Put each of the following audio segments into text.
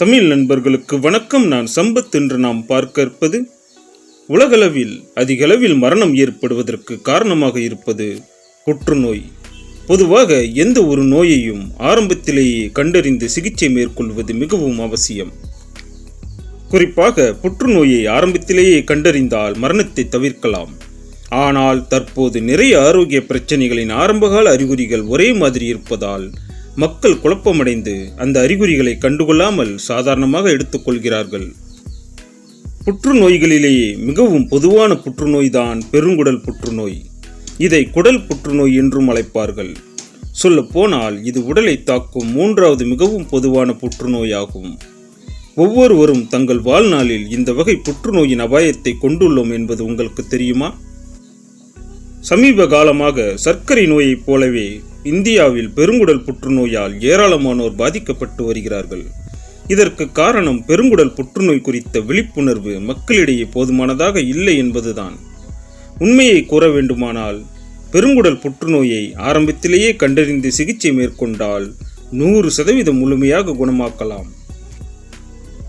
தமிழ் நண்பர்களுக்கு வணக்கம். நான் சம்பத் என்று நாம் பார்க்க இருப்பது உலகளவில் அதிகளவில் மரணம் ஏற்படுவதற்கு காரணமாக இருப்பது புற்றுநோய். பொதுவாக எந்த ஒரு நோயையும் ஆரம்பத்திலேயே கண்டறிந்து சிகிச்சை மேற்கொள்வது மிகவும் அவசியம். குறிப்பாக புற்றுநோயை ஆரம்பத்திலேயே கண்டறிந்தால் மரணத்தை தவிர்க்கலாம். ஆனால் தற்போது நிறைய ஆரோக்கிய பிரச்சனைகளின் ஆரம்பகால அறிகுறிகள் ஒரே மாதிரி இருப்பதால் மக்கள் குழப்பமடைந்து அந்த அறிகுறிகளை கண்டுகொள்ளாமல் சாதாரணமாக எடுத்துக்கொள்கிறார்கள். புற்றுநோய்களிலேயே மிகவும் பொதுவான புற்றுநோய்தான் பெருங்குடல் புற்றுநோய். இதை குடல் புற்றுநோய் என்றும் அழைப்பார்கள். சொல்லப்போனால் இது உடலை தாக்கும் மூன்றாவது மிகவும் பொதுவான புற்றுநோயாகும். ஒவ்வொருவரும் தங்கள் வாழ்நாளில் இந்த வகை புற்றுநோயின் அபாயத்தை கொண்டுள்ளோம் என்பது உங்களுக்கு தெரியுமா? சமீப காலமாக சர்க்கரை நோயைப் போலவே இந்தியாவில் பெருங்குடல் புற்றுநோயால் ஏராளமானோர் பாதிக்கப்பட்டு வருகிறார்கள். இதற்கு காரணம் பெருங்குடல் புற்றுநோய் குறித்த விழிப்புணர்வு மக்களிடையே போதுமானதாக இல்லை என்பதுதான். உண்மையை கூற வேண்டுமானால் பெருங்குடல் புற்றுநோயை ஆரம்பத்திலேயே கண்டறிந்து சிகிச்சை மேற்கொண்டால் நூறு சதவீதம் முழுமையாக குணமாக்கலாம்.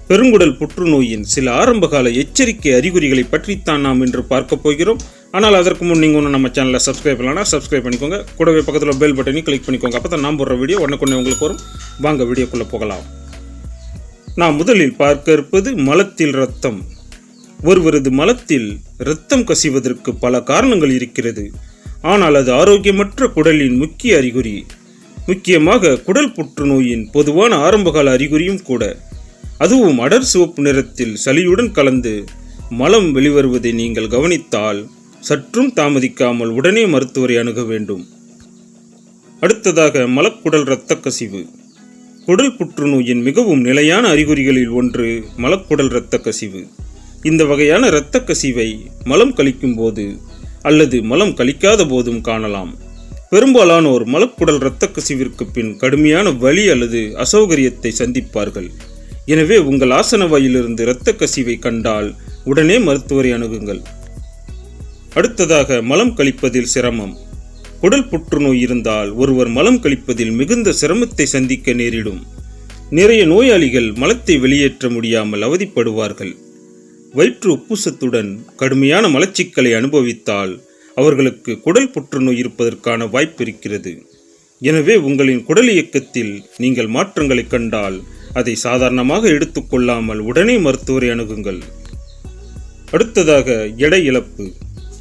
பெருங்குடல் புற்றுநோயின் சில ஆரம்பகால எச்சரிக்கை அறிகுறிகளை பற்றித்தான் நாம் இன்று பார்க்க போகிறோம். ஆனால் அதற்கு முன் நீங்கள் ஒன்று நம்ம சேனலில் சப்ஸ்கிரைப் பண்ணலாம் சப்ஸ்கிரைப் பண்ணிக்கோங்க. கூடவே பக்கத்தில் பெல் பட்டனையும் கிளிக் பண்ணிக்கோங்க. அப்போ தான் நான் போடுற வீடியோ உடனுக்குடனே உங்களுக்கு வரும். வாங்க வீடியோக்குள்ளே போகலாம். நாம் முதலில் பார்க்க இருப்பது மலத்தில் ரத்தம். ஒருவரது மலத்தில் இரத்தம் கசிவதற்கு பல காரணங்கள் இருக்கிறது. ஆனால் அது ஆரோக்கியமற்ற குடலின் முக்கிய அறிகுறி. முக்கியமாக குடல் புற்றுநோயின் பொதுவான ஆரம்பகால அறிகுறியும் கூட. அதுவும் அடர் சிவப்பு நிறத்தில் சளியுடன் கலந்து மலம் வெளிவருவதை நீங்கள் கவனித்தால் சற்றும் தாமதிக்காமல் உடனே மருத்துவரை அணுக வேண்டும். அடுத்ததாக மலக்குடல் இரத்த கசிவு குடல் புற்றுநோயின் மிகவும் நிலையான அறிகுறிகளில் ஒன்று மலக்குடல் இரத்த கசிவு இந்த வகையான இரத்த கசிவை மலம் கழிக்கும் போது அல்லது மலம் கழிக்காத போதும் காணலாம். பெரும்பாலானோர் மலக்குடல் இரத்த கசிவிற்கு பின் கடுமையான வலி அல்லது அசௌகரியத்தை சந்திப்பார்கள். எனவே உங்கள் ஆசன வாயிலிருந்து இரத்த கசிவை கண்டால் உடனே மருத்துவரை அணுகுங்கள். அடுத்ததாக மலம் கழிப்பதில் சிரமம். குடல் புற்றுநோய் இருந்தால் ஒருவர் மலம் கழிப்பதில் மிகுந்த சிரமத்தை சந்திக்க நேரிடும். நிறைய நோயாளிகள் மலத்தை வெளியேற்ற முடியாமல் அவதிப்படுவார்கள். வயிற்று உப்புசத்துடன் கடுமையான மலச்சிக்கலை அனுபவித்தால் அவர்களுக்கு குடல் புற்றுநோய் இருப்பதற்கான வாய்ப்பு இருக்கிறது. எனவே உங்களின் குடல் இயக்கத்தில் நீங்கள் மாற்றங்களை கண்டால் அதை சாதாரணமாக எடுத்துக்கொள்ளாமல் உடனே மருத்துவரை அணுகுங்கள். அடுத்ததாக எடை இழப்பு.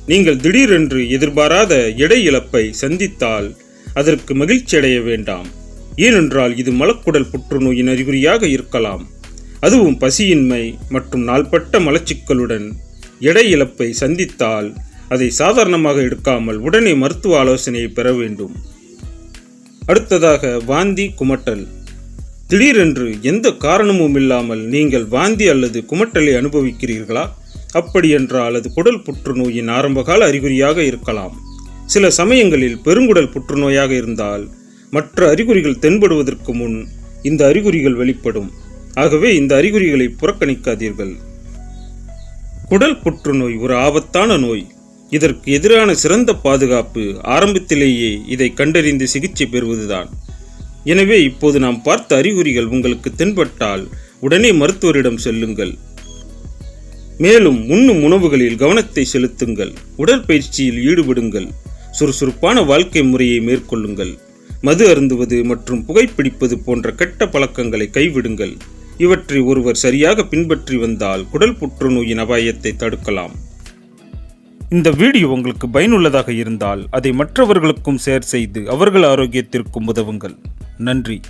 நீங்கள் திடீரென்று எதிர்பாராத எடை இழப்பை சந்தித்தால் அதற்கு மகிழ்ச்சி அடைய வேண்டாம். ஏனென்றால் இது மலக்குடல் புற்றுநோயின் அறிகுறியாக இருக்கலாம். அதுவும் பசியின்மை மற்றும் நாள்பட்ட மலச்சிக்கலுடன் எடை இழப்பை சந்தித்தால் அதை சாதாரணமாக எடுக்காமல் உடனே மருத்துவ ஆலோசனையை பெற வேண்டும். அடுத்ததாக வாந்தி குமட்டல். திடீரென்று எந்த காரணமும் இல்லாமல் நீங்கள் வாந்தி அல்லது குமட்டலை அனுபவிக்கிறீர்களா? அப்படி என்றால் அது குடல் புற்றுநோயின் ஆரம்பகால அறிகுறியாக இருக்கலாம். சில சமயங்களில் பெருங்குடல் புற்றுநோயாக இருந்தால் மற்ற அறிகுறிகள் தென்படுவதற்கு முன் இந்த அறிகுறிகள் வெளிப்படும். ஆகவே இந்த அறிகுறிகளை புறக்கணிக்காதீர்கள். குடல் புற்றுநோய் ஒரு ஆபத்தான நோய். இதற்கு எதிரான சிறந்த பாதுகாப்பு ஆரம்பத்திலேயே இதை கண்டறிந்து சிகிச்சை பெறுவதுதான். எனவே இப்போது நாம் பார்த்த அறிகுறிகள் உங்களுக்கு தென்பட்டால் உடனே மருத்துவரிடம் செல்லுங்கள். மேலும் உண்ணும் உணவுகளில் கவனத்தை செலுத்துங்கள். உடற்பயிற்சியில் ஈடுபடுங்கள். சுறுசுறுப்பான வாழ்க்கை முறையை மேற்கொள்ளுங்கள். மது அருந்துவது மற்றும் புகைப்பிடிப்பது போன்ற கெட்ட பழக்கங்களை கைவிடுங்கள். இவற்றை ஒருவர் சரியாக பின்பற்றி வந்தால் குடல் புற்றுநோயின் அபாயத்தை தடுக்கலாம். இந்த வீடியோ உங்களுக்கு பயனுள்ளதாக இருந்தால் அதை மற்றவர்களுக்கும் ஷேர் செய்து அவர்கள் ஆரோக்கியத்திற்கும் உதவுங்கள். நன்றி.